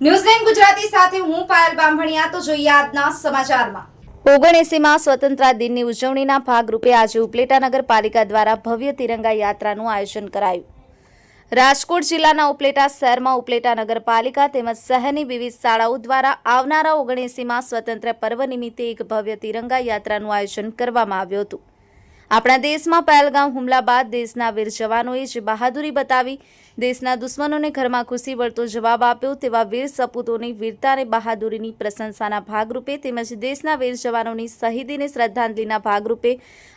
ન્યૂઝલેન્ડ ગુજરાતી સાથે હું પાયલ બામભણિયા તો જોઈએ આજના સમાચારમાં. ઓગણએસીમાં સ્વતંત્રતા દિનની ઉજવણીના ભાગરૂપે આજે ઉપલેટા નગરપાલિકા દ્વારા ભવ્ય તિરંગા યાત્રાનું આયોજન કરાયું. રાજકોટ જિલ્લાના ઉપલેટા શહેરમાં ઉપલેટા નગરપાલિકા તેમજ શહેરની વિવિધ શાળાઓ દ્વારા આવનારા ઓગણએસીમાં સ્વતંત્ર પર્વ નિમિત્તે એક ભવ્ય તિરંગા યાત્રાનું આયોજન કરવામાં આવ્યું હતું. આપણા દેશમાં પહેલગામ હુમલા બાદ દેશના વીર જવાનોએ જે બહાદુરી બતાવી, દેશના દુશ્મનોને ઘરમાં ખુશી વળતો જવાબ આપ્યો તેવા વીર સપૂતોની વીરતા અને બહાદુરીની પ્રશંસાના ભાગરૂપે તેમજ દેશના વીર જવાનોની શહીદીને શ્રદ્ધાંજલિના ભાગરૂપે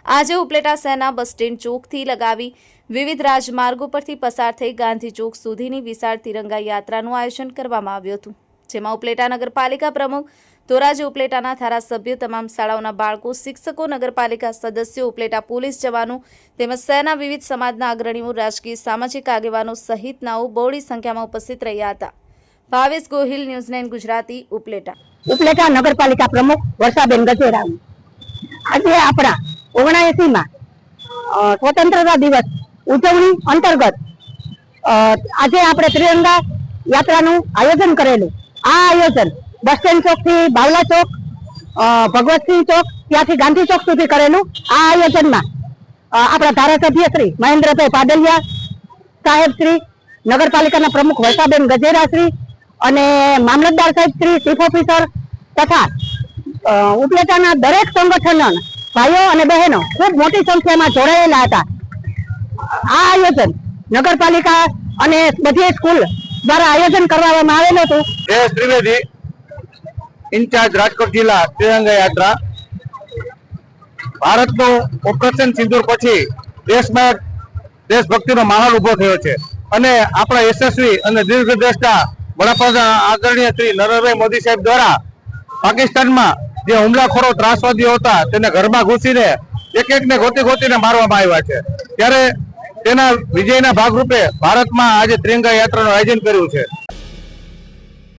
આજે ઉપલેટા સેના બસ સ્ટેન્ડ ચોકથી લગાવી વિવિધ રાજમાર્ગો પરથી પસાર થઈ ગાંધી ચોક સુધીની વિશાળ તિરંગા યાત્રાનું આયોજન કરવામાં આવ્યું હતું. જેમાં ઉપલેટા નગરપાલિકા પ્રમુખ, ધોરાજી ઉપલેટાના ધારાસભ્યો તમામ શાળાઓના બાળકો, શિક્ષકો, નગરપાલિકા સદસ્યો, ઉપલેટા પોલીસ જવાનો તેમજ શહેરના વિવિધ સમાજના અગ્રણીઓ, રાજકીય સામાજિક આગેવાનો સહિતનાઓ બહોળી સંખ્યામાં ઉપસ્થિત રહ્યા હતા. Bhavesh Gohil, news nine Gujarati, Upleta. Upleta નગરપાલિકા પ્રમુખ વર્ષાબેન ગજેરા આજે આપણા ઓગણએસી માં સ્વતંત્રતા દિવસ ઉજવણી અંતર્ગત આજે આપણે ત્રિરંગા યાત્રાનું આયોજન કરેલું. આ આયોજન બસ સ્ટેન્ડ ચોકથી બાવલા ચોક ભગવતસિંહ ચોક, ત્યાંથી ગાંધી ચોક સુધી કરેલું આ આયોજનમાં આપણા ધારાસભ્ય શ્રી મહેન્દ્રભાઈ પાડલિયા સાહેબ શ્રી, નગરપાલિકાના પ્રમુખ વર્ષાબેન ગજેરા શ્રી અને મામલતદાર સાહેબ શ્રી, ચીફ ઓફિસર તથા ઉપલેટાના દરેક સંગઠન ભાઈઓ અને બહેનો ખૂબ મોટી સંખ્યામાં જોડાયેલા હતા. આ આયોજન નગરપાલિકા અને બધી સ્કૂલ દ્વારા આયોજન કરવામાં આવેલું હતું. જયેશ ત્રિવેદી ઇન્ચાર્જ રાજકોટ જિલ્લા ત્રિરંગા યાત્રા. ભારતનું ઓપરેશન સિંદૂર પછી દેશમાં દેશભક્તિનો માહોલ ઊભો થયો છે. અને આપણા યશસ્વી અને દીર્ઘદ્રષ્ટા વડાપ્રધાન આદરણીય શ્રી નરેન્દ્રભાઈ મોદી સાહેબ દ્વારા પાકિસ્તાનમાં જે હુમલાખોરો ત્રાસવાદીઓ હતા તેને ઘરમાં ઘૂસીને એક એકને ગોતી ગોતીને મારવામાં આવ્યા છે. ત્યારે તેના વિજયના ભાગરૂપે ભારતમાં આજે ત્રિરંગા યાત્રાનું આયોજન કર્યું છે.